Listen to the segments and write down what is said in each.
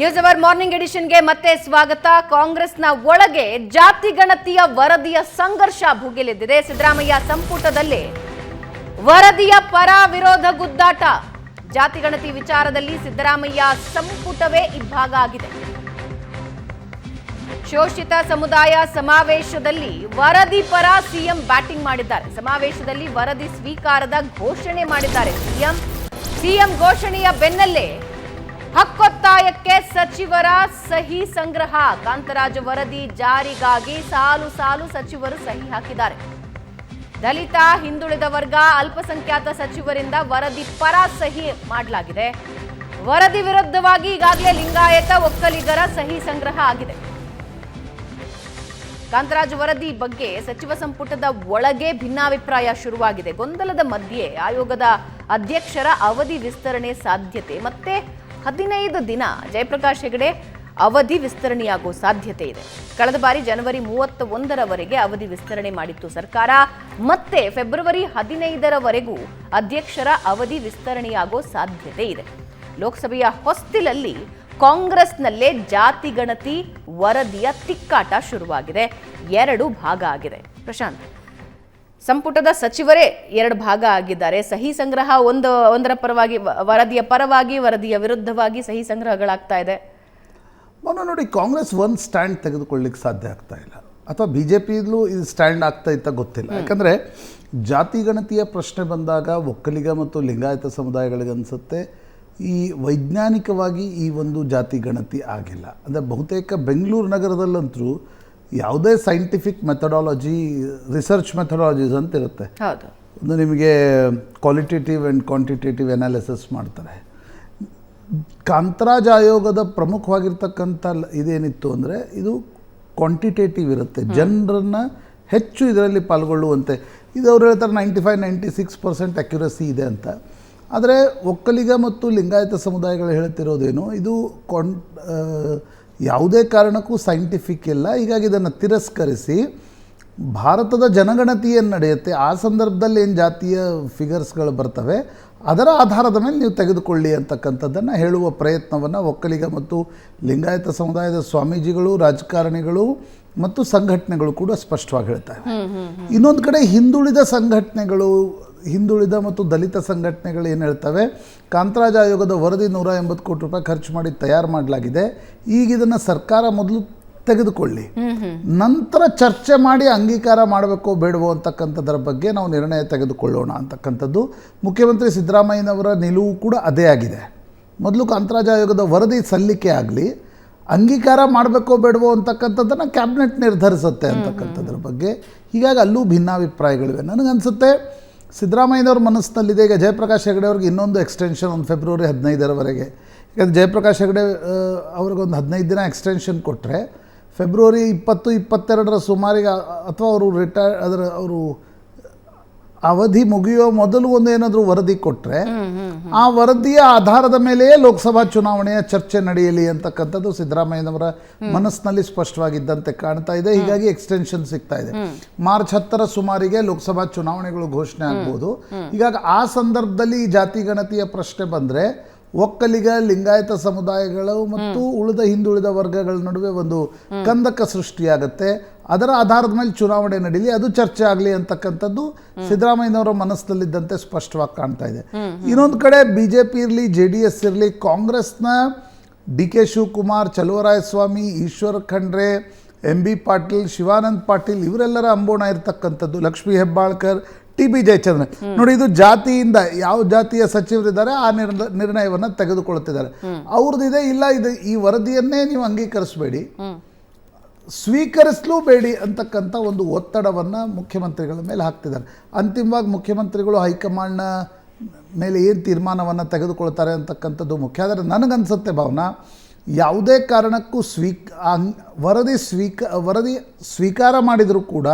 News hour morning ಎಡಿಷನ್ಗೆ ಮತ್ತೆ ಸ್ವಾಗತ. ಕಾಂಗ್ರೆಸ್ನ ಒಳಗೆ ಜಾತಿ ಗಣತಿಯ ವರದಿಯ ಸಂಘರ್ಷ ಭುಗಿಲೆದ್ದಿದೆ. ಸಿದ್ದರಾಮಯ್ಯ ಸಂಪುಟದಲ್ಲಿ ವರದಿಯ ಪರ ವಿರೋಧ ಗುದ್ದಾಟ. ಜಾತಿ ಗಣತಿ ವಿಚಾರದಲ್ಲಿ ಸಿದ್ದರಾಮಯ್ಯ ಸಂಪುಟವೇ ಇಬ್ಬಾಗ ಆಗಿದೆ. ಶೋಷಿತ ಸಮುದಾಯ ಸಮಾವೇಶದಲ್ಲಿ ವರದಿ ಪರ ಸಿಎಂ ಬ್ಯಾಟಿಂಗ್ ಮಾಡಿದ್ದಾರೆ. ಸಮಾವೇಶದಲ್ಲಿ ವರದಿ ಸ್ವೀಕಾರದ ಘೋಷಣೆ ಮಾಡಿದ್ದಾರೆ. ಸಿಎಂ ಸಿಎಂ ಘೋಷಣೆಯ ಬೆನ್ನಲ್ಲೇ ಹಕ್ಕೊತ್ತಾಯಕ್ಕೆ ಸಚಿವರ ಸಹಿ ಸಂಗ್ರಹ. ಕಾಂತರಾಜ್ ವರದಿ ಜಾರಿಗಾಗಿ ಸಾಲು ಸಾಲು ಸಚಿವರು ಸಹಿ ಹಾಕಿದ್ದಾರೆ. ದಲಿತ, ಹಿಂದುಳಿದ ವರ್ಗ, ಅಲ್ಪಸಂಖ್ಯಾತ ಸಚಿವರಿಂದ ವರದಿ ಪರ ಸಹಿ ಮಾಡಲಾಗಿದೆ. ವರದಿ ವಿರುದ್ಧವಾಗಿ ಈಗಾಗಲೇ ಲಿಂಗಾಯತ ಒಕ್ಕಲಿಗರ ಸಹಿ ಸಂಗ್ರಹ ಆಗಿದೆ. ಕಾಂತರಾಜ್ ವರದಿ ಬಗ್ಗೆ ಸಚಿವ ಸಂಪುಟದ ಒಳಗೆ ಭಿನ್ನಾಭಿಪ್ರಾಯ ಶುರುವಾಗಿದೆ. ಗೊಂದಲದ ಮಧ್ಯೆ ಆಯೋಗದ ಅಧ್ಯಕ್ಷರ ಅವಧಿ ವಿಸ್ತರಣೆ ಸಾಧ್ಯತೆ, ಮತ್ತೆ ಹದಿನೈದು ದಿನ ಜಯಪ್ರಕಾಶ್ ಹೆಗಡೆ ಅವಧಿ ವಿಸ್ತರಣೆಯಾಗುವ ಸಾಧ್ಯತೆ ಇದೆ. ಕಳೆದ ಬಾರಿ ಜನವರಿ ಮೂವತ್ತ ಒಂದರವರೆಗೆ ಅವಧಿ ವಿಸ್ತರಣೆ ಮಾಡಿತ್ತು ಸರ್ಕಾರ. ಮತ್ತೆ ಫೆಬ್ರವರಿ ಹದಿನೈದರವರೆಗೂ ಅಧ್ಯಕ್ಷರ ಅವಧಿ ವಿಸ್ತರಣೆಯಾಗೋ ಸಾಧ್ಯತೆ ಇದೆ. ಲೋಕಸಭೆಯ ಹೊಸ್ತಿಲಲ್ಲಿ ಕಾಂಗ್ರೆಸ್ನಲ್ಲೇ ಜಾತಿ ಗಣತಿ ವರದಿಯ ತಿಕ್ಕಾಟ ಶುರುವಾಗಿದೆ. ಎರಡು ಭಾಗ ಆಗಿದೆ. ಪ್ರಶಾಂತ್. ಸಂಪುಟದ ಸಚಿವರೇ ಎರಡು ಭಾಗ ಆಗಿದ್ದಾರೆ. ಸಹಿ ಸಂಗ್ರಹ ಒಂದು ಒಂದರ ಪರವಾಗಿ ವರದಿಯ ಪರವಾಗಿ ವರದಿಯ ವಿರುದ್ಧವಾಗಿ ಸಹಿ ಸಂಗ್ರಹಗಳಾಗ್ತಾ ಇದೆ. ಮೊನ್ನೆ ನೋಡಿ ಕಾಂಗ್ರೆಸ್ ಒಂದು ಸ್ಟ್ಯಾಂಡ್ ತೆಗೆದುಕೊಳ್ಳಿಕ್ಕೆ ಸಾಧ್ಯ ಆಗ್ತಾ ಇಲ್ಲ. ಅಥವಾ ಬಿ ಜೆ ಪಿಲೂ ಇದು ಸ್ಟ್ಯಾಂಡ್ ಆಗ್ತಾ ಇತ್ತ ಗೊತ್ತಿಲ್ಲ. ಯಾಕಂದರೆ ಜಾತಿ ಗಣತಿಯ ಪ್ರಶ್ನೆ ಬಂದಾಗ ಒಕ್ಕಲಿಗ ಮತ್ತು ಲಿಂಗಾಯತ ಸಮುದಾಯಗಳಿಗೆ ಅನಿಸುತ್ತೆ ಈ ವೈಜ್ಞಾನಿಕವಾಗಿ ಈ ಒಂದು ಜಾತಿ ಗಣತಿ ಆಗಿಲ್ಲ. ಅಂದರೆ ಬಹುತೇಕ ಬೆಂಗಳೂರು ನಗರದಲ್ಲಂತರೂ ಯಾವುದೇ ಸೈಂಟಿಫಿಕ್ ಮೆಥಡಾಲಜಿ ರಿಸರ್ಚ್ ಮೆಥಡಾಲಜೀಸ್ ಅಂತ ಇರುತ್ತೆ ಒಂದು ನಿಮಗೆ ಕ್ವಾಲಿಟೇಟಿವ್ ಆ್ಯಂಡ್ ಕ್ವಾಂಟಿಟೇಟಿವ್ ಅನಾಲಿಸಿಸ್ ಮಾಡ್ತಾರೆ. ಕಾಂತರಾಜ ಆಯೋಗದ ಪ್ರಮುಖವಾಗಿರ್ತಕ್ಕಂಥ ಇದೇನಿತ್ತು ಅಂದರೆ ಇದು ಕ್ವಾಂಟಿಟೇಟಿವ್ ಇರುತ್ತೆ. ಜನರನ್ನು ಹೆಚ್ಚು ಇದರಲ್ಲಿ ಪಾಲ್ಗೊಳ್ಳುವಂತೆ. ಇದು ಅವ್ರು ಹೇಳ್ತಾರೆ ninety five ninety six percent accuracy ಇದೆ ಅಂತ. ಆದರೆ ಒಕ್ಕಲಿಗ ಮತ್ತು ಲಿಂಗಾಯತ ಸಮುದಾಯಗಳು ಹೇಳ್ತಿರೋದೇನು? ಇದು ಆ, ಯಾವುದೇ ಕಾರಣಕ್ಕೂ ಸೈಂಟಿಫಿಕ್ ಇಲ್ಲ. ಹೀಗಾಗಿ ಇದನ್ನು ತಿರಸ್ಕರಿಸಿ ಭಾರತದ ಜನಗಣತಿ ಏನು ನಡೆಯುತ್ತೆ. ಆ ಸಂದರ್ಭದಲ್ಲಿ ಏನು ಜಾತಿಯ ಫಿಗರ್ಸ್ಗಳು ಬರ್ತವೆ ಅದರ ಆಧಾರದ ಮೇಲೆ ನೀವು ತೆಗೆದುಕೊಳ್ಳಿ ಅಂತಕ್ಕಂಥದ್ದನ್ನು ಹೇಳುವ ಪ್ರಯತ್ನವನ್ನು ಒಕ್ಕಲಿಗ ಮತ್ತು ಲಿಂಗಾಯತ ಸಮುದಾಯದ ಸ್ವಾಮೀಜಿಗಳು ರಾಜಕಾರಣಿಗಳು ಮತ್ತು ಸಂಘಟನೆಗಳು ಕೂಡ ಸ್ಪಷ್ಟವಾಗಿ ಹೇಳ್ತಾರೆ ಇನ್ನೊಂದು ಕಡೆ ಹಿಂದುಳಿದ ಸಂಘಟನೆಗಳು ಹಿಂದುಳಿದ ಮತ್ತು ದಲಿತ ಸಂಘಟನೆಗಳು ಏನು ಹೇಳ್ತವೆ, ಕಾಂತರಾಜ ಆಯೋಗದ ವರದಿ ನೂರ ಎಂಬತ್ತು ಕೋಟಿ ರೂಪಾಯಿ ಖರ್ಚು ಮಾಡಿ ತಯಾರು ಮಾಡಲಾಗಿದೆ. ಈಗ ಇದನ್ನು ಸರ್ಕಾರ ಮೊದಲು ತೆಗೆದುಕೊಳ್ಳಿ. ನಂತರ ಚರ್ಚೆ ಮಾಡಿ ಅಂಗೀಕಾರ ಮಾಡಬೇಕು ಬೇಡವೋ ಅಂತಕ್ಕಂಥದ್ರ ಬಗ್ಗೆ ನಾವು ನಿರ್ಣಯ ತೆಗೆದುಕೊಳ್ಳೋಣ ಅಂತಕ್ಕಂಥದ್ದು. ಮುಖ್ಯಮಂತ್ರಿ ಸಿದ್ದರಾಮಯ್ಯನವರ ನಿಲುವು ಕೂಡ ಅದೇ ಆಗಿದೆ. ಮೊದಲು ಕಾಂತರಾಜ ಆಯೋಗದ ವರದಿ ಸಲ್ಲಿಕೆ ಆಗಲಿ, ಅಂಗೀಕಾರ ಮಾಡಬೇಕೋ ಬೇಡವೋ ಅಂತಕ್ಕಂಥದ್ದನ್ನು ಕ್ಯಾಬಿನೆಟ್ ನಿರ್ಧರಿಸುತ್ತೆ ಅಂತಕ್ಕಂಥದ್ರ ಬಗ್ಗೆ. ಹೀಗಾಗಿ ಅಲ್ಲೂ ಭಿನ್ನಾಭಿಪ್ರಾಯಗಳಿವೆ. ನನಗನ್ಸುತ್ತೆ ಸಿದ್ದರಾಮಯ್ಯನವ್ರ ಮನಸ್ಸಿನಲ್ಲಿದೆ. ಈಗ ಜಯಪ್ರಕಾಶ್ ಹೆಗಡೆ ಅವ್ರಿಗೆ ಇನ್ನೊಂದು ಎಕ್ಸ್ಟೆನ್ಷನ್ ಒಂದು ಫೆಬ್ರವರಿ ಹದಿನೈದರವರೆಗೆ. ಯಾಕಂದರೆ ಜಯಪ್ರಕಾಶ್ ಹೆಗಡೆ ಅವ್ರಿಗೊಂದು ಹದಿನೈದು ದಿನ ಎಕ್ಸ್ಟೆನ್ಷನ್ ಕೊಟ್ಟರೆ ಫೆಬ್ರವರಿ ಇಪ್ಪತ್ತು, ಇಪ್ಪತ್ತೆರಡರ ಸುಮಾರಿಗೆ, ಅಥವಾ ಅವರು ರಿಟೈರ್ ಅದರ, ಅವರು ಅವಧಿ ಮುಗಿಯೋ ಮೊದಲು ಒಂದು ಏನಾದರೂ ವರದಿ ಕೊಟ್ಟರೆ ಆ ವರದಿಯ ಆಧಾರದ ಮೇಲೆಯೇ ಲೋಕಸಭಾ ಚುನಾವಣೆಯ ಚರ್ಚೆ ನಡೆಯಲಿ ಅಂತಕ್ಕಂಥದ್ದು ಸಿದ್ದರಾಮಯ್ಯನವರ ಮನಸ್ಸಿನಲ್ಲಿ ಸ್ಪಷ್ಟವಾಗಿದ್ದಂತೆ ಕಾಣ್ತಾ ಇದೆ. ಹೀಗಾಗಿ ಎಕ್ಸ್ಟೆನ್ಷನ್ ಸಿಗ್ತಾ ಇದೆ. ಮಾರ್ಚ್ ಹತ್ತರ ಸುಮಾರಿಗೆ ಲೋಕಸಭಾ ಚುನಾವಣೆಗಳು ಘೋಷಣೆ ಆಗ್ಬೋದು. ಹೀಗಾಗಿ ಆ ಸಂದರ್ಭದಲ್ಲಿ ಈ ಜಾತಿ ಗಣತಿಯ ಪ್ರಶ್ನೆ ಬಂದರೆ ಒಕ್ಕಲಿಗ ಲಿಂಗಾಯತ ಸಮುದಾಯಗಳು ಮತ್ತು ಉಳಿದ ಹಿಂದುಳಿದ ವರ್ಗಗಳ ನಡುವೆ ಒಂದು ಕಂದಕ ಸೃಷ್ಟಿಯಾಗುತ್ತೆ. ಅದರ ಆಧಾರದ ಮೇಲೆ ಚುನಾವಣೆ ನಡೀಲಿ ಅದು ಚರ್ಚೆ ಆಗಲಿ ಅಂತಕ್ಕಂಥದ್ದು ಸಿದ್ದರಾಮಯ್ಯನವರ ಮನಸ್ಸಿನಲ್ಲಿದ್ದಂತೆ ಸ್ಪಷ್ಟವಾಗಿ ಕಾಣ್ತಾ ಇದೆ. ಇನ್ನೊಂದು ಕಡೆ ಬಿ ಜೆ ಪಿ ಇರಲಿ ಜೆ ಡಿ ಎಸ್ ಇರಲಿ ಕಾಂಗ್ರೆಸ್ನ D K Shivakumar Chaluvarayaswamy Eshwara Khandre M B Patil Shivanand Patil ಇವರೆಲ್ಲರ ಅಂಬೋಣ ಇರತಕ್ಕಂಥದ್ದು. ಲಕ್ಷ್ಮೀ ಹೆಬ್ಬಾಳ್ಕರ್ ಟಿ ಬಿ ಜಯಚಂದ್ರನ್ ನೋಡಿ ಇದು ಜಾತಿಯಿಂದ ಯಾವ ಜಾತಿಯ ಸಚಿವರಿದ್ದಾರೆ ಆ ನಿರ್ಣ ನಿರ್ಣಯವನ್ನು ತೆಗೆದುಕೊಳ್ಳುತ್ತಿದ್ದಾರೆ ಅವ್ರದ್ದಿದೆ ಇಲ್ಲ ಇದು ಈ ವರದಿಯನ್ನೇ ನೀವು ಅಂಗೀಕರಿಸಬೇಡಿ. ಸ್ವೀಕರಿಸಲೂಬೇಡಿ ಅಂತಕ್ಕಂಥ ಒಂದು ಒತ್ತಡವನ್ನು ಮುಖ್ಯಮಂತ್ರಿಗಳ ಮೇಲೆ ಹಾಕ್ತಿದ್ದಾರೆ. ಅಂತಿಮವಾಗಿ ಮುಖ್ಯಮಂತ್ರಿಗಳು ಹೈಕಮಾಂಡ್ನ ಮೇಲೆ ಏನು ತೀರ್ಮಾನವನ್ನು ತೆಗೆದುಕೊಳ್ತಾರೆ ಅಂತಕ್ಕಂಥದ್ದು ಮುಖ್ಯ. ಆದರೆ ನನಗನ್ಸುತ್ತೆ ಭಾವನಾ ಯಾವುದೇ ಕಾರಣಕ್ಕೂ ಸ್ವೀಕ್ ವರದಿ ಸ್ವೀಕ ವರದಿ ಸ್ವೀಕಾರ ಮಾಡಿದರೂ ಕೂಡ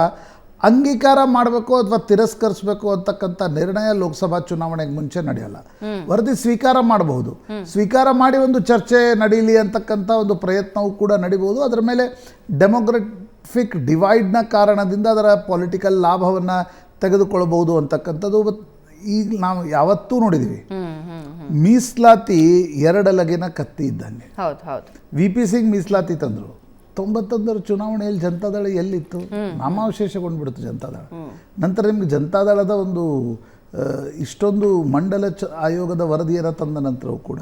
ಅಂಗೀಕಾರ ಮಾಡಬೇಕು ಅಥವಾ ತಿರಸ್ಕರಿಸಬೇಕು ಅಂತಕ್ಕಂಥ ನಿರ್ಣಯ ಲೋಕಸಭಾ ಚುನಾವಣೆಗೆ ಮುಂಚೆ ನಡೆಯಲ್ಲ. ವರದಿ ಸ್ವೀಕಾರ ಮಾಡಬಹುದು. ಸ್ವೀಕಾರ ಮಾಡಿ ಒಂದು ಚರ್ಚೆ ನಡೀಲಿ ಅಂತಕ್ಕಂಥ ಒಂದು ಪ್ರಯತ್ನವೂ ಕೂಡ ನಡಿಬಹುದು. ಅದರ ಮೇಲೆ ಡೆಮೋಗ್ರಫಿಕ್ ಡಿವೈಡ್ನ ಕಾರಣದಿಂದ ಅದರ ಪೊಲಿಟಿಕಲ್ ಲಾಭವನ್ನು ತೆಗೆದುಕೊಳ್ಳಬಹುದು ಅಂತಕ್ಕಂಥದ್ದು ಈಗ ನಾವು ಯಾವತ್ತೂ ನೋಡಿದ್ದೀವಿ ಮೀಸಲಾತಿ ಎರಡಲಗಿನ ಕತ್ತಿ ಇದ್ದಂಗೆ. ವಿ ಪಿ ಸಿಂಗ್ ಮೀಸಲಾತಿ ತಂದರು. ತೊಂಬತ್ತೊಂದರ ಚುನಾವಣೆಯಲ್ಲಿ ಜನತಾದಳ ಎಲ್ಲಿತ್ತು? ನಾಮಾವಶೇಷಗೊಂಡ್ಬಿಡ್ತು ಜನತಾದಳ ನಂತರ ನಿಮ್ಗೆ ಜನತಾದಳದ ಒಂದು ಇಷ್ಟೊಂದು ಮಂಡಲ ಚ ಆಯೋಗದ ವರದಿಯನ್ನು ತಂದ ನಂತರವೂ ಕೂಡ.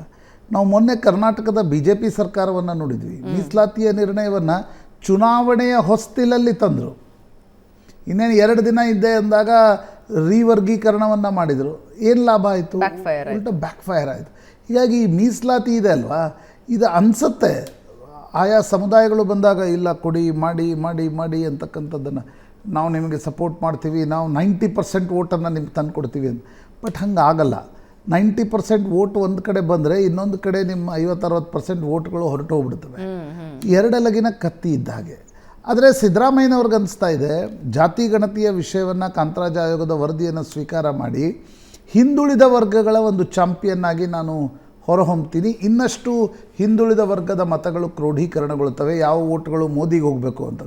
ನಾವು ಮೊನ್ನೆ ಕರ್ನಾಟಕದ ಬಿ ಜೆ ಪಿ ಸರ್ಕಾರವನ್ನು ನೋಡಿದ್ವಿ. ಮೀಸಲಾತಿಯ ನಿರ್ಣಯವನ್ನು ಚುನಾವಣೆಯ ಹೊಸ್ತಿಲಲ್ಲಿ ತಂದರು. ಇನ್ನೇನು ಎರಡು ದಿನ ಇದ್ದೆ ಅಂದಾಗ ರೀವರ್ಗೀಕರಣವನ್ನು ಮಾಡಿದರು. ಏನು ಲಾಭ ಆಯಿತು? ಉಲ್ಟ ಬ್ಯಾಕ್ ಫೈರ್ ಆಯಿತು. ಹೀಗಾಗಿ ಈ ಮೀಸಲಾತಿ ಇದೆ ಅಲ್ವಾ? ಇದು ಅನಿಸುತ್ತೆ. ಆಯಾ ಸಮುದಾಯಗಳು ಬಂದಾಗ, ಇಲ್ಲ, ಕೊಡಿ, ಮಾಡಿ ಮಾಡಿ ಮಾಡಿ ಅಂತಕ್ಕಂಥದ್ದನ್ನು ನಾವು ನಿಮಗೆ ಸಪೋರ್ಟ್ ಮಾಡ್ತೀವಿ. ನಾವು ನೈಂಟಿ ಪರ್ಸೆಂಟ್ ಓಟನ್ನು ನಿಮ್ಗೆ ತಂದು ಕೊಡ್ತೀವಿ ಅಂತ. ಬಟ್ ಹಂಗೆ ಆಗಲ್ಲ ನೈಂಟಿ ಪರ್ಸೆಂಟ್ ಓಟ್ ಒಂದು ಕಡೆ ಬಂದರೆ ಇನ್ನೊಂದು ಕಡೆ ನಿಮ್ಮ ಐವತ್ತರವತ್ತು ಪರ್ಸೆಂಟ್ ಓಟ್ಗಳು ಹೊರಟು ಹೋಗ್ಬಿಡ್ತವೆ ಎರಡಲಗಿನ ಕತ್ತಿ ಇದ್ದ ಹಾಗೆ. ಆದರೆ ಸಿದ್ದರಾಮಯ್ಯನವ್ರಿಗೆ ಅನಿಸ್ತಾ ಇದೆ, ಜಾತಿ ಗಣತಿಯ ವಿಷಯವನ್ನು ಕಾಂತರಾಜ ಆಯೋಗದ ವರದಿಯನ್ನು ಸ್ವೀಕಾರ ಮಾಡಿ ಹಿಂದುಳಿದ ವರ್ಗಗಳ ಒಂದು ಚಾಂಪಿಯನ್ ಆಗಿ ನಾನು ಹೊರಹೊಮ್ತೀನಿ. ಇನ್ನಷ್ಟು ಹಿಂದುಳಿದ ವರ್ಗದ ಮತಗಳು ಕ್ರೋಢೀಕರಣಗೊಳ್ತವೆ ಯಾವ ಓಟ್ಗಳು ಮೋದಿಗೆ ಹೋಗಬೇಕು ಅಂತ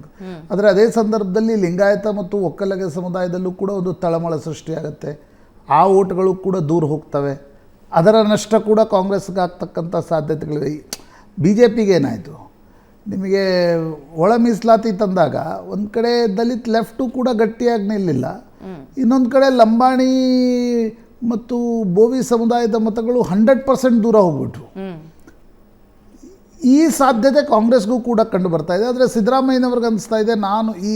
ಆದರೆ ಅದೇ ಸಂದರ್ಭದಲ್ಲಿ ಲಿಂಗಾಯತ ಮತ್ತು ಒಕ್ಕಲಗ ಸಮುದಾಯದಲ್ಲೂ ಕೂಡ ಒಂದು ತಳಮಳ ಸೃಷ್ಟಿಯಾಗುತ್ತೆ. ಆ ಓಟ್ಗಳು ಕೂಡ ದೂರ ಹೋಗ್ತವೆ. ಅದರ ನಷ್ಟ ಕೂಡ ಕಾಂಗ್ರೆಸ್ಗೆ ಆಗ್ತಕ್ಕಂಥ ಸಾಧ್ಯತೆಗಳಿವೆ. ಬಿ ಜೆ ಪಿಗೆ ಏನಾಯಿತು? ನಿಮಗೆ ಒಳ ಮೀಸಲಾತಿ ತಂದಾಗ ಒಂದು ಕಡೆ ದಲಿತ್ ಲೆಫ್ಟು ಕೂಡ ಗಟ್ಟಿಯಾಗಿ ನಿಲ್ಲಿಲ್ಲ. ಇನ್ನೊಂದು ಕಡೆ ಲಂಬಾಣಿ ಮತ್ತು ಬೋವಿ ಸಮುದಾಯದ ಮತಗಳು ಹಂಡ್ರೆಡ್ ಪರ್ಸೆಂಟ್ ದೂರ ಹೋಗ್ಬಿಟ್ರು. ಈ ಸಾಧ್ಯತೆ ಕಾಂಗ್ರೆಸ್ಗೂ ಕೂಡ ಕಂಡು ಬರ್ತಾ ಇದೆ. ಆದರೆ ಸಿದ್ದರಾಮಯ್ಯನವ್ರಿಗೆ ಅನಿಸ್ತಾ ಇದೆ, ನಾನು ಈ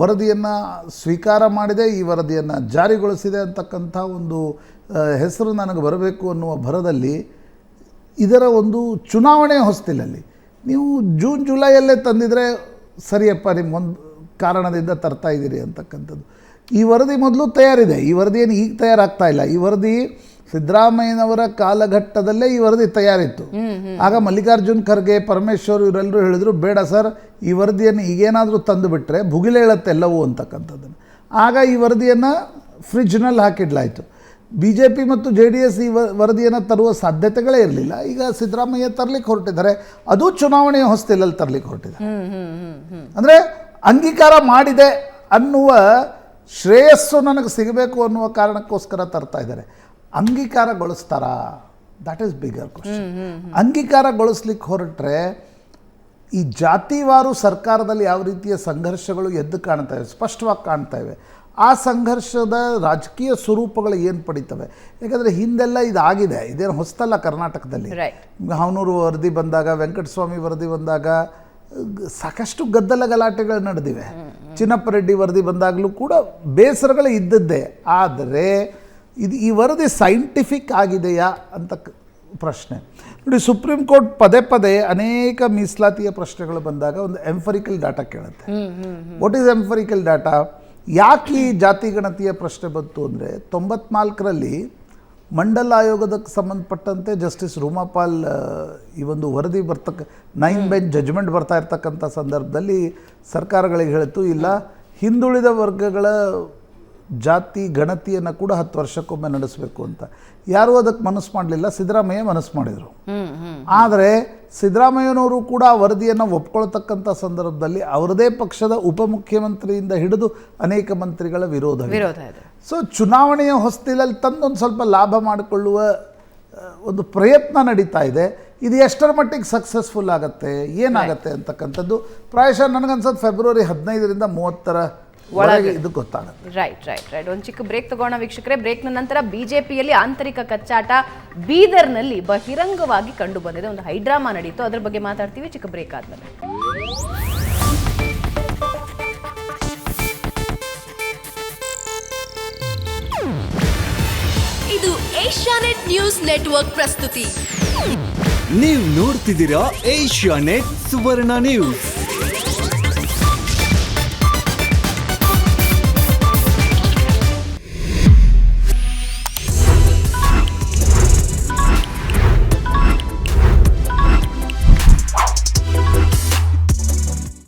ವರದಿಯನ್ನು ಸ್ವೀಕಾರ ಮಾಡಿದೆ, ಈ ವರದಿಯನ್ನು ಜಾರಿಗೊಳಿಸಿದೆ ಅಂತಕ್ಕಂಥ ಒಂದು ಹೆಸರು ನನಗೆ ಬರಬೇಕು ಅನ್ನುವ ಭರದಲ್ಲಿ ಇದರ ಒಂದು ಚುನಾವಣೆ ಹೊಸ್ತಿಲಲ್ಲಿ. ನೀವು ಜೂನ್ ಜುಲೈಯಲ್ಲೇ ತಂದಿದ್ರೆ ಸರಿಯಪ್ಪ ನಿಮ್ಮೊಂದು ಕಾರಣದಿಂದ ತರ್ತಾ ಇದ್ದೀರಿ ಅಂತಕ್ಕಂಥದ್ದು. ಈ ವರದಿ ಮೊದಲು ತಯಾರಿದೆ. ಈ ವರದಿ ಏನು ಈಗ ತಯಾರಾಗ್ತಾ ಇಲ್ಲ. ಈ ವರದಿ ಸಿದ್ದರಾಮಯ್ಯನವರ ಕಾಲಘಟ್ಟದಲ್ಲೇ ಈ ವರದಿ ತಯಾರಿತ್ತು. ಆಗ ಮಲ್ಲಿಕಾರ್ಜುನ್ ಖರ್ಗೆ ಪರಮೇಶ್ವರ್ ಇವರೆಲ್ಲರೂ ಹೇಳಿದರು ಬೇಡ ಸರ್ ಈ ವರದಿಯನ್ನು ಈಗೇನಾದರೂ ತಂದು ಬಿಟ್ಟರೆ ಭುಗಿಲೇಳತ್ತೆ ಎಲ್ಲವೂ ಅಂತಕ್ಕಂಥದ್ದನ್ನು. ಆಗ ಈ ವರದಿಯನ್ನು ಫ್ರಿಜ್ನಲ್ಲಿ ಹಾಕಿಡ್ಲಾಯಿತು. ಬಿ ಜೆ ಪಿ ಮತ್ತು ಜೆ ಡಿ ಎಸ್ ಈ ವರದಿಯನ್ನು ತರುವ ಸಾಧ್ಯತೆಗಳೇ ಇರಲಿಲ್ಲ. ಈಗ ಸಿದ್ದರಾಮಯ್ಯ ತರಲಿಕ್ಕೆ ಹೊರಟಿದ್ದಾರೆ. ಅದು ಚುನಾವಣೆಯ ಹೊಸ್ತಿಲಲ್ಲಿ ತರಲಿಕ್ಕೆ ಹೊರಟಿದ್ದಾರೆ. ಅಂದರೆ ಅಂಗೀಕಾರ ಮಾಡಿದೆ ಅನ್ನುವ ಶ್ರೇಯಸ್ಸು ನನಗೆ ಸಿಗಬೇಕು ಅನ್ನುವ ಕಾರಣಕ್ಕೋಸ್ಕರ ತರ್ತಾ ಇದ್ದಾರೆ. ಅಂಗೀಕಾರಗೊಳಿಸ್ತಾರಾ? ದಟ್ ಈಸ್ ಬಿಗರ್ ಕ್ವಶನ್ ಅಂಗೀಕಾರಗೊಳಿಸ್ಲಿಕ್ಕೆ ಹೊರಟ್ರೆ ಈ ಜಾತಿವಾರು ಸರ್ಕಾರದಲ್ಲಿ ಯಾವ ರೀತಿಯ ಸಂಘರ್ಷಗಳು ಎದ್ದು ಕಾಣ್ತಾ ಇವೆ? ಸ್ಪಷ್ಟವಾಗಿ ಕಾಣ್ತಾ ಇವೆ. ಆ ಸಂಘರ್ಷದ ರಾಜಕೀಯ ಸ್ವರೂಪಗಳು ಏನು ಪಡಿತವೆ? ಯಾಕಂದರೆ ಹಿಂದೆಲ್ಲ ಇದಾಗಿದೆ. ಇದೇನು ಹೊಸ್ತಲ್ಲ ಕರ್ನಾಟಕದಲ್ಲಿ. ಹಾವನೂರು ವರದಿ ಬಂದಾಗ ವೆಂಕಟಸ್ವಾಮಿ ವರದಿ ಬಂದಾಗ ಸಾಕಷ್ಟು ಗದ್ದಲ ಗಲಾಟೆಗಳು ನಡೆದಿವೆ. ಚಿನ್ನಪ್ಪ ರೆಡ್ಡಿ ವರದಿ ಬಂದಾಗಲೂ ಕೂಡ ಬೇಸರಗಳು ಇದ್ದದ್ದೇ. ಆದರೆ ಇದು ಈ ವರದಿ ಸೈಂಟಿಫಿಕ್ ಆಗಿದೆಯಾ ಅಂತ ಪ್ರಶ್ನೆ. ನೋಡಿ ಸುಪ್ರೀಂ ಕೋರ್ಟ್ ಪದೇ ಪದೇ ಅನೇಕ ಮೀಸಲಾತಿಯ ಪ್ರಶ್ನೆಗಳು ಬಂದಾಗ ಒಂದು ಎಂಫರಿಕಲ್ ಡಾಟಾ ಕೇಳುತ್ತೆ. ವಾಟ್ ಈಸ್ ಎಂಫರಿಕಲ್ ಡಾಟಾ ಯಾಕೆ ಈ ಜಾತಿ ಗಣತಿಯ ಪ್ರಶ್ನೆ ಬಂತು ಅಂದರೆ ತೊಂಬತ್ನಾಲ್ಕರಲ್ಲಿ ಮಂಡಲ ಆಯೋಗದಕ್ಕೆ ಸಂಬಂಧಪಟ್ಟಂತೆ ಜಸ್ಟಿಸ್ ರೂಮಾಪಾಲ್ ಈ ಒಂದು ವರದಿ ಬರ್ತಕ್ಕ ನೈನ್ ಬೆಂಚ್ ಜಜ್ಮೆಂಟ್ ಬರ್ತಾ ಇರ್ತಕ್ಕಂಥ ಸಂದರ್ಭದಲ್ಲಿ ಸರ್ಕಾರಗಳಿಗೆ ಹೇಳಿತು ಇಲ್ಲ ಹಿಂದುಳಿದ ವರ್ಗಗಳ ಜಾತಿ ಗಣತಿಯನ್ನು ಕೂಡ ಹತ್ತು ವರ್ಷಕ್ಕೊಮ್ಮೆ ನಡೆಸಬೇಕು ಅಂತ. ಯಾರೂ ಅದಕ್ಕೆ ಮನಸ್ಸು ಮಾಡಲಿಲ್ಲ ಸಿದ್ದರಾಮಯ್ಯ ಮನಸ್ಸು ಮಾಡಿದರು. ಆದರೆ ಸಿದ್ದರಾಮಯ್ಯನವರು ಕೂಡ ಆ ವರದಿಯನ್ನು ಒಪ್ಕೊಳ್ತಕ್ಕಂಥ ಸಂದರ್ಭದಲ್ಲಿ ಅವರದೇ ಪಕ್ಷದ ಉಪಮುಖ್ಯಮಂತ್ರಿಯಿಂದ ಹಿಡಿದು ಅನೇಕ ಮಂತ್ರಿಗಳ ವಿರೋಧ ವಿರೋಧ ಸೊ ಚುನಾವಣೆಯ ಹೊಸ್ತಿಲಲ್ಲಿ ತಂದೊಂದು ಸ್ವಲ್ಪ ಲಾಭ ಮಾಡಿಕೊಳ್ಳುವ ಒಂದು ಪ್ರಯತ್ನ ನಡೀತಾ ಇದೆ. ಇದು ಎಷ್ಟರ ಮಟ್ಟಿಗೆ ಸಕ್ಸಸ್ಫುಲ್ ಆಗುತ್ತೆ ಏನಾಗುತ್ತೆ ಅಂತಕ್ಕಂಥದ್ದು. ಪ್ರಾಯಶಃ ನನಗನ್ಸೋದು ಫೆಬ್ರವರಿ ಹದಿನೈದರಿಂದ ಮೂವತ್ತರ ಒಳಗೆ ಇದು ಗೊತ್ತಾಗುತ್ತೆ. ರೈಟ್ ರೈಟ್ ರೈಟ್ ಒಂದು ಚಿಕ್ಕ ಬ್ರೇಕ್ ತಗೋಣ ವೀಕ್ಷಕರೇ. ಬ್ರೇಕ್ನ ನಂತರ ಬಿಜೆಪಿಯಲ್ಲಿ ಆಂತರಿಕ ಕಚ್ಚಾಟ ಬೀದರ್ನಲ್ಲಿ ಬಹಿರಂಗವಾಗಿ ಕಂಡು ಬಂದಿದೆ. ಒಂದು ಹೈಡ್ರಾಮಾ ನಡೀತು. ಅದ್ರ ಬಗ್ಗೆ ಮಾತಾಡ್ತೀವಿ. ಚಿಕ್ಕ ಬ್ರೇಕ್ ಆದ್ಮೇಲೆ. ಇದು ಏಷ್ಯಾನೆಟ್ ನ್ಯೂಸ್ ನೆಟ್ವರ್ಕ್ ಪ್ರಸ್ತುತಿ. ನೀವು ನೋಡ್ತಿದ್ದೀರಾ ಏಷ್ಯಾ ನೆಟ್ ಸುವರ್ಣ ನ್ಯೂಸ್.